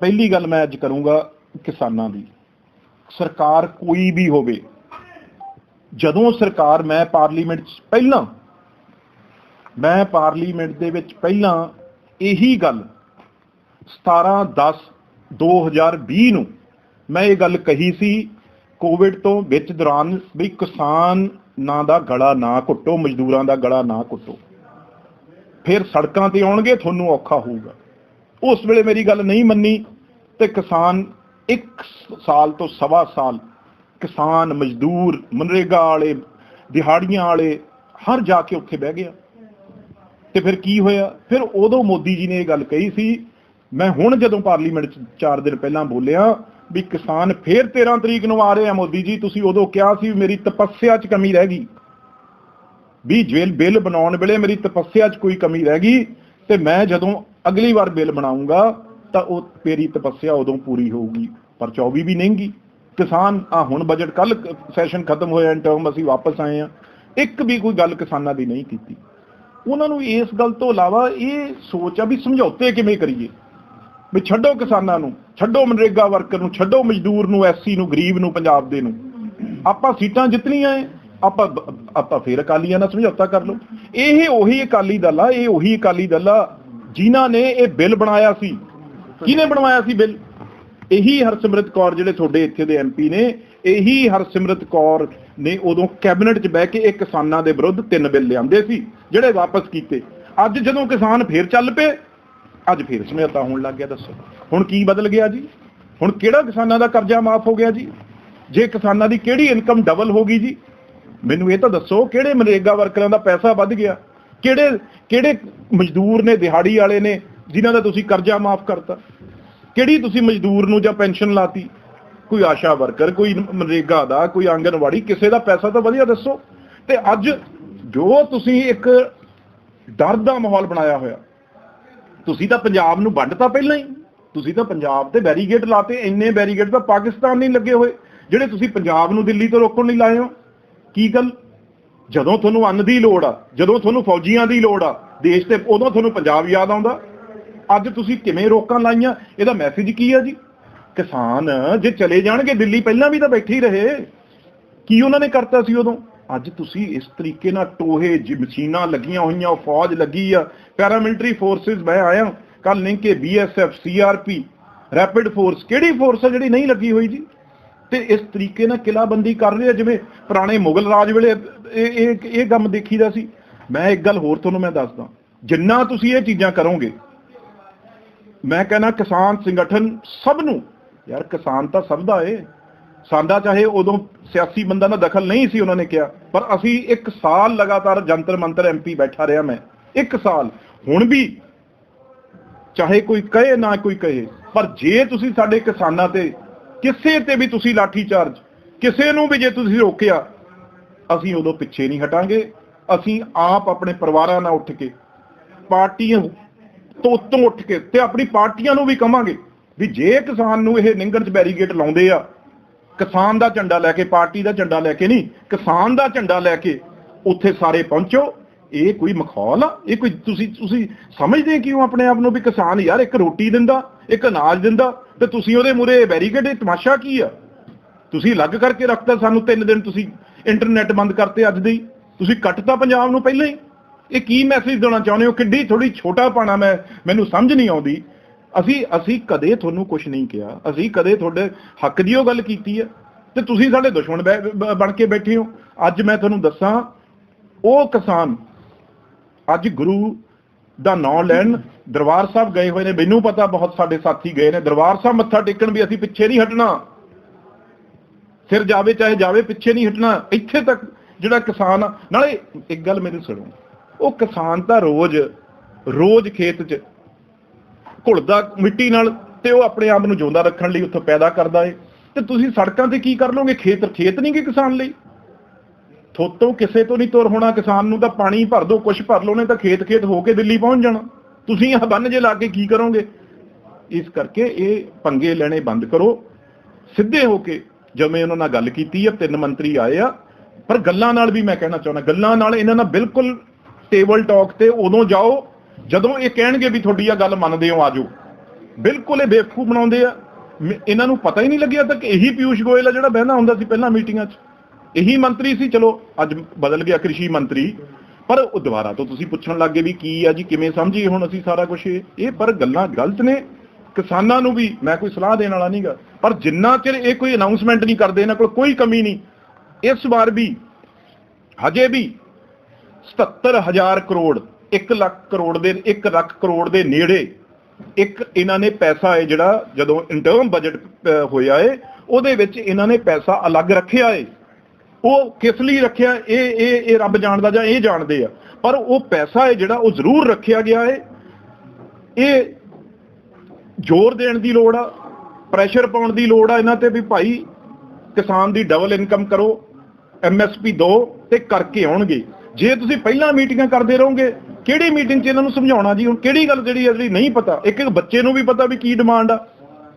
ਪਹਿਲੀ ਗੱਲ ਮੈਂ ਅੱਜ ਕਰੂੰਗਾ ਕਿਸਾਨਾਂ ਦੀ। ਸਰਕਾਰ ਕੋਈ ਵੀ ਹੋਵੇ, ਜਦੋਂ ਸਰਕਾਰ ਮੈਂ ਪਾਰਲੀਮੈਂਟ 'ਚ ਪਹਿਲਾਂ, ਮੈਂ ਪਾਰਲੀਮੈਂਟ ਦੇ ਵਿੱਚ ਪਹਿਲਾਂ ਇਹੀ ਗੱਲ 17 10 2020 ਨੂੰ ਮੈਂ ਇਹ ਗੱਲ ਕਹੀ ਸੀ, ਕੋਵਿਡ ਤੋਂ ਵਿੱਚ ਦੌਰਾਨ ਵੀ ਕਿਸਾਨ ਨਾ ਦਾ ਗਲਾ ਨਾ ਘੁੱਟੋ, ਮਜ਼ਦੂਰਾਂ ਦਾ ਗਲਾ ਨਾ ਘੁੱਟੋ। ਫਿਰ ਸੜਕਾਂ ਤੇ ਆਉਣਗੇ, ਤੁਹਾਨੂੰ ਔਖਾ ਹੋਊਗਾ। ਉਸ ਵੇਲੇ ਮੇਰੀ ਗੱਲ ਨਹੀਂ ਮੰਨੀ ਤੇ ਕਿਸਾਨ ਇੱਕ ਸਾਲ ਤੋਂ ਸਵਾ ਸਾਲ ਕਿਸਾਨ, ਮਜ਼ਦੂਰ, ਮਨਰੇਗਾ ਵਾਲੇ, ਦਿਹਾੜੀਆਂ ਵਾਲੇ ਹਰ ਜਾ ਕੇ ਉੱਥੇ ਬਹਿ ਗਿਆ। ਤੇ ਫਿਰ ਕੀ ਹੋਇਆ? ਫਿਰ ਉਦੋਂ ਮੋਦੀ ਜੀ ਨੇ ਇਹ ਗੱਲ ਕਹੀ ਸੀ, ਮੈਂ ਹੁਣ ਜਦੋਂ ਪਾਰਲੀਮੈਂਟ 'ਚ 4 ਦਿਨ ਪਹਿਲਾਂ ਬੋਲਿਆ ਵੀ ਕਿਸਾਨ ਫੇਰ 13 ਤਰੀਕ ਨੂੰ ਆ ਰਹੇ ਆ ਮੋਦੀ ਜੀ, ਤੁਸੀਂ ਉਦੋਂ ਕਿਹਾ ਸੀ ਵੀ ਮੇਰੀ ਤਪੱਸਿਆ 'ਚ ਕਮੀ ਰਹਿ ਗਈ। ਵੀ ਜੇਲ ਬਿੱਲ ਬਣਾਉਣ ਵੇਲੇ ਮੇਰੀ ਤਪੱਸਿਆ 'ਚ ਕੋਈ ਕਮੀ ਰਹਿ ਗਈ ਤੇ ਮੈਂ ਜਦੋਂ ਅਗਲੀ ਵਾਰ ਬਿੱਲ ਬਣਾਉਂਗਾ ਤਾਂ ਉਹ ਮੇਰੀ ਤਪੱਸਿਆ ਉਦੋਂ ਪੂਰੀ ਹੋਊਗੀ, ਪਰ 24 ਵੀ ਨਹੀਂ ਗਈ ਕਿਸਾਨ ਆ ਹੁਣ ਬਜਟ ਕੱਲ ਸੈਸ਼ਨ ਖਤਮ ਹੋਇਆ ਇਨ ਟਰਮ ਅਸੀਂ ਵਾਪਸ ਆਏ ਆ ਇੱਕ ਵੀ ਕੋਈ ਗੱਲ ਕਿਸਾਨਾਂ ਦੀ ਨਹੀਂ ਕੀਤੀ। ਉਹਨਾਂ ਨੂੰ ਇਸ ਗੱਲ ਤੋਂ ਇਲਾਵਾ ਇਹ ਸੋਚ ਆ ਵੀ ਸਮਝੌਤੇ ਕਿਵੇਂ ਕਰੀਏ? ਵੀ ਛੱਡੋ ਕਿਸਾਨਾਂ ਨੂੰ, ਛੱਡੋ ਮਨਰੇਗਾ ਵਰਕਰ ਨੂੰ, ਛੱਡੋ ਮਜ਼ਦੂਰ ਨੂੰ ਐਸਸੀ ਨੂੰ, ਗਰੀਬ ਨੂੰ, ਪੰਜਾਬ ਦੇ ਨੂੰ। ਆਪਾਂ ਸੀਟਾਂ ਜਿੱਤਣੀਆਂ ਐ, ਆਪਾਂ ਆਪਾਂ ਫੇਰ ਅਕਾਲੀਆਂ ਨਾਲ ਸਮਝੌਤਾ ਕਰ ਲਓ। ਇਹ ਉਹੀ ਅਕਾਲੀ ਦਲ ਆ, ਇਹ ਉਹੀ ਅਕਾਲੀ ਦਲ ਆ ਜਿਨ੍ਹਾਂ ਨੇ ਇਹ ਬਿੱਲ ਬਣਾਇਆ ਸੀ। ਕਿਹਨੇ ਬਣਵਾਇਆ ਸੀ ਬਿੱਲ? ਇਹੀ ਹਰਸਿਮਰਤ ਕੌਰ ਜਿਹੜੇ ਤੁਹਾਡੇ ਇੱਥੇ ਦੇ ਐਮਪੀ ਨੇ, ਇਹੀ ਹਰਸਿਮਰਤ ਕੌਰ ਨੇ ਉਦੋਂ ਕੈਬਨਿਟ 'ਚ ਬਹਿ ਕੇ ਇਹ ਕਿਸਾਨਾਂ ਦੇ ਵਿਰੁੱਧ ਤਿੰਨ ਬਿੱਲ ਲਿਆਂਦੇ ਸੀ, ਜਿਹੜੇ ਵਾਪਸ ਕੀਤੇ। ਅੱਜ ਜਦੋਂ ਕਿਸਾਨ ਫੇਰ ਚੱਲ ਪਏ, ਅੱਜ ਫੇਰ ਸਮਝੌਤਾ ਹੋਣ ਲੱਗ ਗਿਆ, ਦੱਸੋ। ਹੁਣ ਕੀ ਬਦਲ ਗਿਆ ਜੀ? ਹੁਣ ਕਿਹੜਾ ਕਿਸਾਨਾਂ ਦਾ ਕਰਜ਼ਾ ਮਾਫ ਹੋ ਗਿਆ ਜੀ? ਜੇ ਕਿਸਾਨਾਂ ਦੀ ਕਿਹੜੀ ਇਨਕਮ ਡਬਲ ਹੋ ਗਈ ਜੀ? ਮੈਨੂੰ ਇਹ ਤਾਂ ਦੱਸੋ, ਕਿਹੜੇ ਮਨਰੇਗਾ ਵਰਕਰਾਂ ਦਾ ਪੈਸਾ ਵੱਧ ਗਿਆ? ਕਿਹੜੇ ਕਿਹੜੇ ਮਜ਼ਦੂਰ ਨੇ, ਦਿਹਾੜੀ ਵਾਲੇ ਨੇ, ਜਿਨ੍ਹਾਂ ਦਾ ਤੁਸੀਂ ਕਰਜ਼ਾ ਮਾਫ ਕਰਤਾ? ਕਿਹੜੀ ਤੁਸੀਂ ਮਜ਼ਦੂਰ ਨੂੰ ਜਾਂ ਪੈਨਸ਼ਨ ਲਾਤੀ? ਕੋਈ ਆਸ਼ਾ ਵਰਕਰ, ਕੋਈ ਮਨਰੇਗਾ ਦਾ, ਕੋਈ ਆਂਗਨਵਾੜੀ, ਕਿਸੇ ਦਾ ਪੈਸਾ ਤਾਂ ਵਧੀਆ ਦੱਸੋ। ਤੇ ਅੱਜ ਜੋ ਤੁਸੀਂ ਇੱਕ ਡਰ ਦਾ ਮਾਹੌਲ ਬਣਾਇਆ ਹੋਇਆ, ਤੁਸੀਂ ਤਾਂ ਪੰਜਾਬ ਨੂੰ ਵੰਡ ਵੰਡਤਾ ਪਹਿਲਾਂ ਹੀ। ਤੁਸੀਂ ਤਾਂ ਪੰਜਾਬ ਤੇ ਬੈਰੀਗੇਟ ਲਾਤੇ, ਇੰਨੇ ਬੈਰੀਗੇਟ ਤਾਂ ਪਾਕਿਸਤਾਨ ਨਹੀਂ ਲੱਗੇ ਹੋਏ, ਜਿਹੜੇ ਤੁਸੀਂ ਪੰਜਾਬ ਨੂੰ ਦਿੱਲੀ ਤੋਂ ਰੋਕਣ ਲਈ ਲਾਏ ਹੋ। ਕੀ ਗੱਲ? ਜਦੋਂ ਤੁਹਾਨੂੰ ਅੰਨ ਦੀ ਲੋੜ ਆ, ਜਦੋਂ ਤੁਹਾਨੂੰ ਫੌਜੀਆਂ ਦੀ ਲੋੜ ਆ, ਦੇਸ਼ ਤੇ ਉਦੋਂ ਤੁਹਾਨੂੰ ਪੰਜਾਬ ਯਾਦ ਆਉਂਦਾ। ਅੱਜ ਤੁਸੀਂ ਕਿਵੇਂ ਰੋਕਾਂ ਲਾਈਆਂ? ਇਹਦਾ ਮੈਸੇਜ ਕੀ ਆ ਜੀ? ਕਿਸਾਨ ਜੇ ਚਲੇ ਜਾਣਗੇ, ਦਿੱਲੀ ਪਹਿਲਾਂ ਵੀ ਤਾਂ ਬੈਠੇ ਹੀ ਰਹੇ। ਕੀ ਉਹਨਾਂ ਨੇ ਕਰਤਾ ਸੀ ਉਦੋਂ? ਅੱਜ ਤੁਸੀਂ ਇਸ ਤਰੀਕੇ ਨਾਲ ਟੋਹੇ ਮਸ਼ੀਨਾਂ ਲੱਗੀਆਂ ਹੋਈਆਂ ਫੌਜ ਲੱਗੀ ਆ। ਪੈਰਾਮਿਲਟਰੀ ਫੋਰਸਿਸ, ਮੈਂ ਆਇਆ ਕੱਲ ਲਿੰਕ ਕੇ ਬੀਐਸਐਫ ਸੀਆਰਪੀ ਰੈਪਿਡ ਫੋਰਸ ਕਿਹੜੀ ਫੋਰਸ ਆ ਜਿਹੜੀ ਨਹੀਂ ਲੱਗੀ ਹੋਈ ਜੀ? ਤੇ ਇਸ ਤਰੀਕੇ ਨਾਲ ਕਿਲਾਬੰਦੀ ਕਰ ਰਹੇ ਆ ਜਿਵੇਂ ਪੁਰਾਣੇ ਮੁਗਲ ਰਾਜ ਵੇਲੇ ਇਹ ਇਹ ਇਹ ਕੰਮ ਦੇਖੀਦਾ ਸੀ। ਮੈਂ ਇੱਕ ਗੱਲ ਹੋਰ ਤੁਹਾਨੂੰ ਮੈਂ ਦੱਸਦਾ। ਜਿੰਨਾ ਤੁਸੀਂ ਇਹ ਚੀਜ਼ਾਂ ਕਰੋਗੇ, ਮੈਂ ਕਹਿੰਦਾ ਕਿਸਾਨ ਸੰਗਠਨ ਸਭ ਨੂੰ, ਯਾਰ ਕਿਸਾਨ ਤਾਂ ਸਭ ਦਾ ਏ। ਸਾਡਾ ਚਾਹੇ ਉਦੋਂ ਸਿਆਸੀ ਬੰਦਾ ਦਾ ਦਖਲ ਨਹੀਂ ਸੀ, ਉਹਨਾਂ ਨੇ ਕਿਹਾ। ਪਰ ਅਸੀਂ ਇੱਕ ਸਾਲ ਲਗਾਤਾਰ ਜੰਤਰ ਮੰਤਰ ਐਮਪੀ ਬੈਠਾ ਰਿਹਾ ਮੈਂ। ਇੱਕ ਸਾਲ। ਹੁਣ ਵੀ ਚਾਹੇ ਕੋਈ ਕਹੇ ਨਾ ਕੋਈ ਕਹੇ, ਪਰ ਜੇ ਤੁਸੀਂ ਸਾਡੇ ਕਿਸਾਨਾਂ ਤੇ ਕਿਸੇ ਤੇ ਵੀ ਤੁਸੀਂ ਲਾਠੀ ਚਾਰਜ, ਕਿਸੇ ਨੂੰ ਵੀ ਜੇ ਤੁਸੀਂ ਰੋਕਿਆ, ਅਸੀਂ ਉਦੋਂ ਪਿੱਛੇ ਨਹੀਂ ਹਟਾਂਗੇ। ਅਸੀਂ ਆਪ ਆਪਣੇ ਪਰਿਵਾਰਾਂ ਨਾਲ ਉੱਠ ਕੇ, ਪਾਰਟੀਆਂ ਤੋਂ ਉੱਤੋਂ ਉੱਠ ਕੇ ਤੇ ਆਪਣੀ ਪਾਰਟੀਆਂ ਨੂੰ ਵੀ ਕਵਾਂਗੇ ਵੀ ਜੇ ਕਿਸਾਨ ਨੂੰ ਇਹ ਨਿੰਗਣ ਚ ਬੈਰੀਗੇਟ ਲਾਉਂਦੇ ਆ, ਕਿਸਾਨ ਦਾ ਝੰਡਾ ਲੈ ਕੇ, ਪਾਰਟੀ ਦਾ ਝੰਡਾ ਲੈ ਕੇ ਨਹੀਂ, ਕਿਸਾਨ ਦਾ ਝੰਡਾ ਲੈ ਕੇ ਉੱਥੇ ਸਾਰੇ ਪਹੁੰਚੋ। ਇਹ ਕੋਈ ਮਖੌਲ ਆ, ਇਹ ਕੋਈ ਤੁਸੀਂ ਤੁਸੀਂ ਸਮਝਦੇ ਕਿਉਂ ਆਪਣੇ ਆਪ ਨੂੰ ਵੀ ਕਿਸਾਨ ਯਾਰ ਇੱਕ ਰੋਟੀ ਦਿੰਦਾ, ਇੱਕ ਅਨਾਜ ਦਿੰਦਾ ਤੇ ਤੁਸੀਂ ਉਹਦੇ ਮੂਰੇ ਬੈਰੀਕੇਡ ਤਮਾਸ਼ਾ ਕੀ ਆ? ਤੁਸੀਂ ਅਲੱਗ ਕਰਕੇ ਰੱਖਤਾ ਸਾਨੂੰ ਤਿੰਨ ਦਿਨ ਤੁਸੀਂ ਇੰਟਰਨੈਟ ਬੰਦ ਕਰਤੇ ਅੱਜ ਦੇ। ਤੁਸੀਂ ਕੱਟਤਾ ਪੰਜਾਬ ਨੂੰ ਪਹਿਲਾਂ ਹੀ। ਇਹ ਕੀ ਮੈਸੇਜ ਦੇਣਾ ਚਾਹੁੰਦੇ ਹੋ? ਕਿੱਡੀ ਥੋੜੀ ਛੋਟਾ ਪਾਣਾ ਮੈਂ, ਮੈਨੂੰ ਸਮਝ ਨਹੀਂ ਆਉਂਦੀ। ਅਸੀਂ ਅਸੀਂ ਕਦੇ ਤੁਹਾਨੂੰ ਕੁਝ ਨਹੀਂ ਕਿਹਾ। ਅਸੀਂ ਕਦੇ ਤੁਹਾਡੇ ਹੱਕ ਦੀ ਉਹ ਗੱਲ ਕੀਤੀ ਹੈ ਤੇ ਤੁਸੀਂ ਸਾਡੇ ਦੁਸ਼ਮਣ ਬੈ- ਬਣ ਕੇ ਬੈਠੇ ਹੋ। ਅੱਜ ਮੈਂ ਤੁਹਾਨੂੰ ਦੱਸਾਂ, ਉਹ ਕਿਸਾਨ, ਅੱਜ ਗੁਰੂ ਦਾ ਨਾਂ ਲੈਣ। ਦਰਬਾਰ ਸਾਹਿਬ ਗਏ ਹੋਏ ਨੇ। ਮੈਨੂੰ ਪਤਾ ਬਹੁਤ ਸਾਡੇ ਸਾਥੀ ਗਏ ਨੇ। ਦਰਬਾਰ ਸਾਹਿਬ ਮੱਥਾ ਟੇਕਣ ਵੀ ਅਸੀਂ ਪਿੱਛੇ ਨਹੀਂ ਹਟਣਾ। ਸਿਰ ਜਾਵੇ ਚਾਹੇ ਜਾਵੇ, ਪਿੱਛੇ ਨਹੀਂ ਹਟਣਾ। ਇੱਥੇ ਤੱਕ ਜਿਹੜਾ ਕਿਸਾਨ ਆ, ਨਾਲੇ ਇੱਕ ਗੱਲ ਮੈਨੂੰ ਸੁਣੋ। ਉਹ ਕਿਸਾਨ ਤਾਂ ਰੋਜ਼ ਰੋਜ਼ ਖੇਤ 'ਚ ਘੁਲਦਾ ਮਿੱਟੀ ਨਾਲ ਤੇ ਉਹ ਆਪਣੇ ਆਪ ਨੂੰ ਜਿਉਂਦਾ ਰੱਖਣ ਲਈ ਉੱਥੋਂ ਪੈਦਾ ਕਰਦਾ ਏ। ਤੇ ਤੁਸੀਂ ਸੜਕਾਂ ਤੇ ਕੀ ਕਰ ਲੋਗੇ ਖੇਤ ਖੇਤ ਨਹੀਂ ਕਿ ਕਿਸਾਨ ਲਈ। ਥੋਤੋਂ ਕਿਸੇ ਤੋਂ ਨਹੀਂ ਤੁਰ ਹੋਣਾ, ਕਿਸਾਨ ਨੂੰ ਤਾਂ ਪਾਣੀ ਭਰ ਦੋ, ਕੁਛ ਭਰ ਲਓ ਨੇ ਤਾਂ ਖੇਤ ਖੇਤ ਹੋ ਕੇ ਦਿੱਲੀ ਪਹੁੰਚ ਜਾਣਾ। ਤੁਸੀਂ ਇਹ ਬੰਨ ਜੇ ਲਾ ਕੇ ਕੀ ਕਰੋਗੇ? ਇਸ ਕਰਕੇ ਇਹ ਪੰਗੇ ਲੈਣੇ ਬੰਦ ਕਰੋ। ਸਿੱਧੇ ਹੋ ਕੇ ਜਿਵੇਂ ਉਹਨਾਂ ਨਾਲ ਗੱਲ ਕੀਤੀ ਆ, ਤਿੰਨ ਮੰਤਰੀ ਆਏ ਆ, ਪਰ ਗੱਲਾਂ ਨਾਲ ਵੀ ਮੈਂ ਕਹਿਣਾ ਚਾਹੁੰਦਾ, ਗੱਲਾਂ ਨਾਲ ਇਹਨਾਂ ਨਾਲ ਬਿਲਕੁਲ ਟੇਬਲ ਟਾਕ ਤੇ ਉਦੋਂ ਜਾਓ, ਜਦੋਂ ਇਹ ਕਹਿਣਗੇ ਵੀ ਤੁਹਾਡੀ ਆ ਗੱਲ ਮੰਨਦੇ ਹੋ ਆਜੋ ਬਿਲਕੁਲ ਇਹ ਬੇਵਕੂਫ ਬਣਾਉਂਦੇ ਆ। ਮ- ਇਹਨਾਂ ਨੂੰ ਪਤਾ ਹੀ ਨਹੀਂ ਲੱਗਿਆ ਤੱਕ ਇਹੀ ਪਿਊਸ਼ ਗੋਇਲ ਆ ਜਿਹੜਾ ਬਹਿਣਾ ਹੁੰਦਾ ਸੀ ਪਹਿਲਾਂ ਮੀਟਿੰਗਾਂ 'ਚ। ਇਹੀ ਮੰਤਰੀ ਸੀ, ਚਲੋ, ਅੱਜ ਬਦਲ ਗਿਆ ਕ੍ਰਿਸ਼ੀ ਮੰਤਰੀ। ਪਰ ਉਹ ਦੁਬਾਰਾ ਤੋਂ ਤੁਸੀਂ ਪੁੱਛਣ ਲੱਗੇ ਵੀ ਕੀ ਆ ਜੀ, ਕਿਵੇਂ ਸਮਝੀਏ ਹੁਣ ਅਸੀਂ ਸਾਰਾ ਕੁਝ ਇਹ? ਪਰ ਗੱਲਾਂ ਗਲਤ ਨੇ। ਕਿਸਾਨਾਂ ਨੂੰ ਵੀ ਮੈਂ ਕੋਈ ਸਲਾਹ ਦੇਣ ਵਾਲਾ ਨਹੀਂਗਾ। ਪਰ ਜਿੰਨਾ ਚਿਰ ਇਹ ਕੋਈ ਅਨਾਉਂਸਮੈਂਟ ਨਹੀਂ ਕਰਦੇ, ਇਹਨਾਂ ਕੋਲ ਕੋਈ ਕਮੀ ਨਹੀਂ। ਇਸ ਵਾਰ ਵੀ, ਹਜੇ ਵੀ 77000 ਕਰੋੜ 1 ਲੱਖ ਕਰੋੜ ਦੇ 1 ਲੱਖ ਕਰੋੜ ਦੇ ਨੇੜੇ ਇੱਕ ਇਹਨਾਂ ਨੇ ਪੈਸਾ ਹੈ ਜਿਹੜਾ ਜਦੋਂ ਇੰਟਰਮ ਬਜਟ ਹੋਇਆ ਏ, ਉਹਦੇ ਵਿੱਚ ਇਹਨਾਂ ਨੇ ਪੈਸਾ ਅਲੱਗ ਰੱਖਿਆ ਏ। ਉਹ ਕਿਸ ਲਈ ਰੱਖਿਆ? ਇਹ ਇਹ ਇਹ ਰੱਬ ਜਾਣਦਾ ਜਾਂ ਇਹ ਜਾਣਦੇ ਆ। ਪਰ ਉਹ ਪੈਸਾ ਹੈ ਜਿਹੜਾ ਉਹ ਜ਼ਰੂਰ ਰੱਖਿਆ ਗਿਆ ਹੈ। ਇਹ ਜ਼ੋਰ ਦੇਣ ਦੀ ਲੋੜ ਆ ਪ੍ਰੈਸ਼ਰ ਪਾਉਣ ਦੀ ਲੋੜ ਆ। ਇਹਨਾਂ ਤੇ ਵੀ ਭਾਈ ਕਿਸਾਨ ਦੀ ਡਬਲ ਇਨਕਮ ਕਰੋ ਐਮਐਸਪੀ ਦੋ ਤੇ ਕਰਕੇ ਆਉਣਗੇ। ਜੇ ਤੁਸੀਂ ਪਹਿਲਾਂ ਮੀਟਿੰਗਾਂ ਕਰਦੇ ਰਹੋਗੇ, ਕਿਹੜੀ ਮੀਟਿੰਗ 'ਚ ਇਹਨਾਂ ਨੂੰ ਸਮਝਾਉਣਾ ਜੀ? ਹੁਣ ਕਿਹੜੀ ਗੱਲ ਜਿਹੜੀ ਅਸਲੀ ਨਹੀਂ ਪਤਾ? ਇੱਕ ਇੱਕ ਬੱਚੇ ਨੂੰ ਵੀ ਪਤਾ ਵੀ ਕੀ ਡਿਮਾਂਡ ਆ।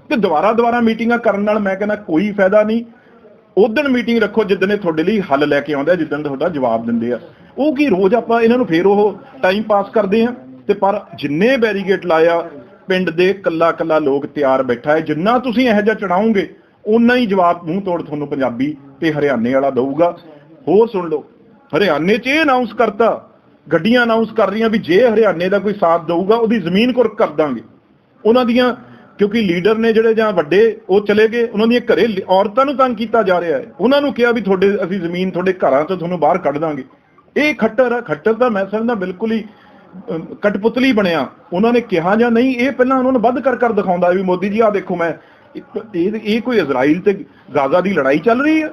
ਤੇ ਦੁਬਾਰਾ ਦੁਬਾਰਾ ਮੀਟਿੰਗਾਂ ਕਰਨ ਨਾਲ ਮੈਂ ਕਹਿੰਦਾ ਕੋਈ ਫਾਇਦਾ ਨਹੀਂ। ਉਦੋਂ ਮੀਟਿੰਗ ਰੱਖੋ ਜਿੱਦਣ ਇਹ ਤੁਹਾਡੇ ਲਈ ਹੱਲ ਲੈ ਕੇ ਆਉਂਦਾ, ਜਿੱਦਣ ਤੁਹਾਡਾ ਜਵਾਬ ਦਿੰਦੇ ਆ। ਉਹ ਕੀ ਰੋਜ਼ ਆਪਾਂ ਇਹਨਾਂ ਨੂੰ ਫੇਰ ਉਹ ਟਾਈਮ ਪਾਸ ਕਰਦੇ ਆ? ਤੇ ਪਰ ਜਿੰਨੇ ਬੈਰੀਗੇਟ ਲਾਇਆ, ਪਿੰਡ ਦੇ ਕੱਲਾ ਕੱਲਾ ਲੋਕ ਤਿਆਰ ਬੈਠਾ ਹੈ, ਜਿੰਨਾ ਤੁਸੀਂ ਇਹੋ ਜਿਹਾ ਚੜਾਉਂਗੇ ਉਨਾ ਹੀ ਜਵਾਬ ਮੂੰਹ ਤੋੜ ਤੁਹਾਨੂੰ ਪੰਜਾਬੀ ਤੇ ਹਰਿਆਣੇ ਵਾਲਾ ਦਊਗਾ। ਹੋਰ ਸੁਣ ਲਓ, ਹਰਿਆਣੇ 'ਚ ਇਹ ਅਨਾਉਂਸ ਕਰਤਾ, ਗੱਡੀਆਂ ਅਨਾਉਂਸ ਕਰ ਰਹੀਆਂ ਵੀ ਜੇ ਹਰਿਆਣੇ ਦਾ ਕੋਈ ਸਾਥ ਦਊਗਾ, ਉਹਦੀ ਜ਼ਮੀਨ ਕੁਰਕ ਕਰ ਦਾਂਗੇ। ਉਹਨਾਂ ਦੀਆਂ ਕਿਉਂਕਿ ਲੀਡਰ ਨੇ ਜਿਹੜੇ ਜਾਂ ਵੱਡੇ ਉਹ ਚਲੇ ਗਏ, ਉਹਨਾਂ ਦੀਆਂ ਘਰੇ ਔਰਤਾਂ ਨੂੰ ਤੰਗ ਕੀਤਾ ਜਾ ਰਿਹਾ ਹੈ। ਉਹਨਾਂ ਨੂੰ ਕਿਹਾ ਵੀ ਤੁਹਾਡੇ, ਅਸੀਂ ਜ਼ਮੀਨ ਤੁਹਾਡੇ ਘਰਾਂ ਤੋਂ ਤੁਹਾਨੂੰ ਬਾਹਰ ਕੱਢ ਦਾਂਗੇ। ਇਹ ਖੱਟਰ ਆ, ਖੱਟਰ ਤਾਂ ਮੈਂ ਸਮਝਦਾ ਬਿਲਕੁਲ ਹੀ ਕਟਪੁਤਲੀ ਬਣਿਆ। ਉਹਨਾਂ ਨੇ ਕਿਹਾ ਜਾਂ ਨਹੀਂ, ਇਹ ਪਹਿਲਾਂ ਉਹਨਾਂ ਨੂੰ ਵੱਧ ਕਰ ਕਰ ਦਿਖਾਉਂਦਾ ਵੀ ਮੋਦੀ ਜੀ ਆ ਦੇਖੋ ਮੈਂ ਇਹ ਇਹ ਕੋਈ ਇਜ਼ਰਾਈਲ ਤੇ ਗਾਜ਼ਾ ਦੀ ਲੜਾਈ ਚੱਲ ਰਹੀ ਹੈ?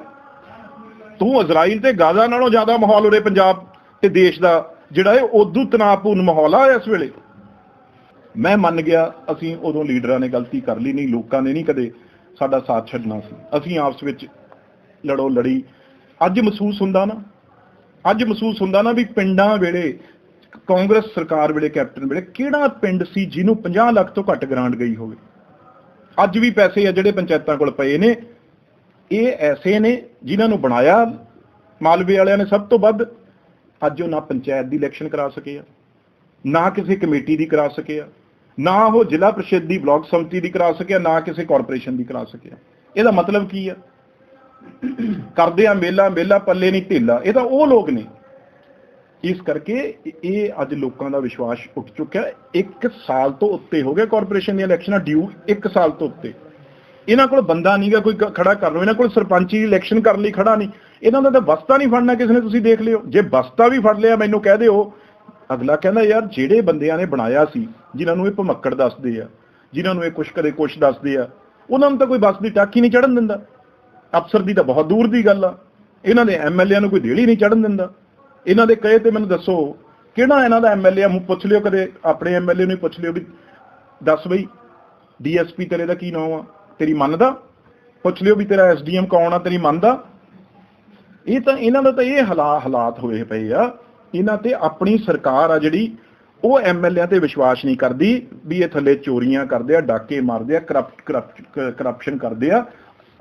ਤੂੰ ਇਜ਼ਰਾਈਲ ਤੇ ਗਾਜ਼ਾ ਨਾਲੋਂ ਜ਼ਿਆਦਾ ਮਾਹੌਲ ਉਰੇ ਪੰਜਾਬ ਤੇ ਦੇਸ਼ ਦਾ, ਜਿਹੜਾ ਹੈ, ਉਦੋਂ ਤਣਾਅਪੂਰਨ ਮਾਹੌਲ ਆ ਇਸ ਵੇਲੇ। ਮੈਂ ਮੰਨ ਗਿਆ ਅਸੀਂ ਉਦੋਂ ਲੀਡਰਾਂ ਨੇ ਗਲਤੀ ਕਰ ਲਈ ਨਹੀਂ, ਲੋਕਾਂ ਨੇ ਨਹੀਂ ਕਦੇ ਸਾਡਾ ਸਾਥ ਛੱਡਣਾ ਸੀ। ਅਸੀਂ ਆਪਸ ਵਿੱਚ ਲੜੋ ਲੜੀ। ਅੱਜ ਮਹਿਸੂਸ ਹੁੰਦਾ ਨਾ, ਅੱਜ ਮਹਿਸੂਸ ਹੁੰਦਾ ਨਾ ਵੀ ਪਿੰਡਾਂ ਵੇਲੇ, ਕਾਂਗਰਸ ਸਰਕਾਰ ਵੇਲੇ, ਕੈਪਟਨ ਵੇਲੇ ਕਿਹੜਾ ਪਿੰਡ ਸੀ ਜਿਹਨੂੰ 50 ਲੱਖ ਤੋਂ ਘੱਟ ਗ੍ਰਾਂਟ ਗਈ ਹੋਵੇ? ਅੱਜ ਵੀ ਪੈਸੇ ਆ ਜਿਹੜੇ ਪੰਚਾਇਤਾਂ ਕੋਲ ਪਏ ਨੇ, ਇਹ ਐਸੇ ਨੇ ਜਿਨ੍ਹਾਂ ਨੂੰ ਬਣਾਇਆ। ਮਾਲਵੇ ਵਾਲਿਆਂ ਨੇ ਸਭ ਤੋਂ ਵੱਧ ਅੱਜ ਉਹ ਨਾ ਪੰਚਾਇਤ ਦੀ ਇਲੈਕਸ਼ਨ ਕਰਾ ਸਕੇ ਆ। ਨਾ ਕਿਸੇ ਕਮੇਟੀ ਦੀ ਕਰਾ ਸਕੇ ਆ ਨਾ ਉਹ ਜ਼ਿਲ੍ਹਾ ਪ੍ਰੀਸ਼ਦ ਦੀ ਬਲਾਕ ਸਮਿਤੀ ਦੀ ਕਰਾ ਸਕਿਆ, ਨਾ ਕਿਸੇ ਕਾਰਪੋਰੇਸ਼ਨ ਦੀ ਕਰਾ ਸਕਿਆ। ਇਹਦਾ ਮਤਲਬ ਕੀ ਆ? ਕਰਦੇ ਆ ਮੇਲਾ ਮੇਲਾ ਪੱਲੇ ਨਹੀਂ ਢਿੱਲਾ। ਇਹ ਤਾਂ ਉਹ ਲੋਕ ਨੇ। ਇਸ ਕਰਕੇ ਇਹ ਅੱਜ ਲੋਕਾਂ ਦਾ ਵਿਸ਼ਵਾਸ ਉੱਠ ਚੁੱਕਿਆ। ਇੱਕ ਸਾਲ ਤੋਂ ਉੱਤੇ ਹੋ ਗਿਆ ਕਾਰਪੋਰੇਸ਼ਨ ਦੀਆਂ ਇਲੈਕਸ਼ਨਾਂ ਡਿਊ ਇੱਕ ਸਾਲ ਤੋਂ ਉੱਤੇ। ਇਹਨਾਂ ਕੋਲ ਬੰਦਾ ਨਹੀਂਗਾ, ਕੋਈ ਖੜਾ ਕਰ ਲਓ। ਇਹਨਾਂ ਕੋਲ ਸਰਪੰਚੀ ਇਲੈਕਸ਼ਨ ਕਰਨ ਲਈ ਖੜਾ ਨਹੀਂ। ਇਹਨਾਂ ਦਾ ਤਾਂ ਬਸਤਾ ਨਹੀਂ ਫੜਨਾ ਕਿਸੇ ਨੇ, ਤੁਸੀਂ ਦੇਖ ਲਿਓ। ਜੇ ਬਸਤਾ ਵੀ ਫੜ ਲਿਆ, ਮੈਨੂੰ ਕਹਿ ਦਿਓ ਅਗਲਾ ਕਹਿੰਦਾ, ਯਾਰ, ਜਿਹੜੇ ਬੰਦਿਆਂ ਨੇ ਬਣਾਇਆ ਸੀ, ਜਿਨ੍ਹਾਂ ਨੂੰ ਇਹ ਭਮੱਕੜ ਦੱਸਦੇ ਆ, ਜਿਨ੍ਹਾਂ ਨੂੰ ਇਹ ਕੁਛ ਕਦੇ ਕੁਛ ਦੱਸਦੇ ਆ, ਉਹਨਾਂ ਨੂੰ ਤਾਂ ਕੋਈ ਬਸ ਦੀ ਟਾਕੀ ਨਹੀਂ ਚੜਨ ਦਿੰਦਾ। ਅਫਸਰ ਦੀ ਤਾਂ ਬਹੁਤ ਦੂਰ ਦੀ ਗੱਲ ਆ। ਇਹਨਾਂ ਦੇ ਐਮਐਲਏ ਨੂੰ ਕੋਈ ਦੇੜੀ ਨਹੀਂ ਚੜਨ ਦਿੰਦਾ। ਇਹਨਾਂ ਦੇ ਕਹੇ ਤੇ ਮੈਨੂੰ ਦੱਸੋ, ਕਿਹੜਾ ਇਹਨਾਂ ਦਾ ਐਮਐਲਏ ਆ? ਪੁੱਛ ਲਿਓ ਕਦੇ, ਆਪਣੇ ਐਮਐਲਏ ਨੂੰ ਪੁੱਛ ਲਿਓ ਵੀ, ਦੱਸ ਬਈ ਡੀਐਸਪੀ ਤੇਰੇ ਦਾ ਕੀ ਨਾਮ ਆ? ਤੇਰੀ ਮੰਨਦਾ? ਪੁੱਛ ਲਿਓ ਵੀ ਤੇਰਾ ਐਸਡੀਐਮ ਕੌਣ ਆ? ਤੇਰੀ ਮੰਨਦਾ? ਇਹ ਤਾਂ ਇਹਨਾਂ ਦਾ ਤਾਂ ਇਹ ਹਾਲਾ- ਹਾਲਾਤ ਹੋਏ ਪਏ ਆ। ਇਹਨਾਂ ਤੇ ਆਪਣੀ ਸਰਕਾਰ ਆ ਜਿਹੜੀ, ਉਹ ਐਮਐਲਏ ਤੇ ਵਿਸ਼ਵਾਸ ਨਹੀਂ ਕਰਦੀ ਵੀ ਇਹ ਥੱਲੇ ਚੋਰੀਆਂ ਕਰਦੇ ਆ, ਡਾਕੇ ਮਾਰਦੇ ਆ ਕਰਪਟ ਕਰਪਸ਼ਨ ਕਰਦੇ ਆ।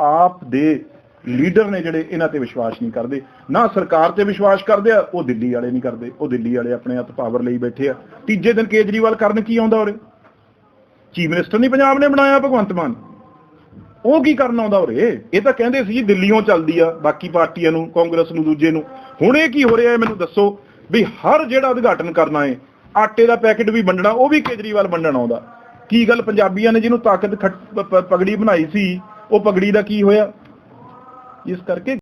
ਆਪ ਦੇ ਲੀਡਰ ਨੇ ਜਿਹੜੇ ਇਹਨਾਂ ਤੇ ਵਿਸ਼ਵਾਸ ਨਹੀਂ ਕਰਦੇ। ਨਾ ਸਰਕਾਰ ਤੇ ਵਿਸ਼ਵਾਸ ਕਰਦੇ ਆ, ਉਹ ਦਿੱਲੀ ਵਾਲੇ ਨਹੀਂ ਕਰਦੇ। ਉਹ ਦਿੱਲੀ ਵਾਲੇ ਆਪਣੇ ਹੱਥ ਪਾਵਰ ਲਈ ਬੈਠੇ ਆ। ਤੀਜੇ ਦਿਨ ਕੇਜਰੀਵਾਲ ਕਰਨ ਕੀ ਆਉਂਦਾ ਉਰੇ? ਚੀਫ ਮਿਨਿਸਟਰ ਨਹੀਂ ਪੰਜਾਬ ਨੇ ਬਣਾਇਆ ਭਗਵੰਤ ਮਾਨ? ਉਹ ਕੀ ਕਰਨ ਆਉਂਦਾ ਉਰੇ? ਇਹ ਤਾਂ ਕਹਿੰਦੇ ਸੀ ਜੀ ਦਿੱਲੀੋਂ ਚੱਲਦੀ ਆ, ਬਾਕੀ ਪਾਰਟੀਆਂ ਨੂੰ, ਕਾਂਗਰਸ ਨੂੰ, ਦੂਜੇ ਨੂੰ। ਹੁਣ ਇਹ ਕੀ ਹੋ ਰਿਹਾ ਮੈਨੂੰ ਦੱਸੋ? ਵੀ ਹਰ ਜਿਹੜਾ ਉਦਘਾਟਨ ਕਰਨਾ ਹੈ ਆਟੇ ਦਾ ਪੈਕੇਟ ਵੀ ਵੰਡਣਾ, ਉਹ ਵੀ ਕੇਜਰੀਵਾਲ ਵੰਡਣ ਆਉਂਦਾ। ਕੀ ਗੱਲ ਪੰਜਾਬੀਆਂ ਨੇ ਜਿਹਨੂੰ ਤਾਕਤ ਖੱਟ- ਪਗੜੀ ਬਣਾਈ ਸੀ, ਉਹ ਪਗੜੀ ਦਾ ਕੀ ਹੋਇਆ? ਇਸ ਕਰਕੇ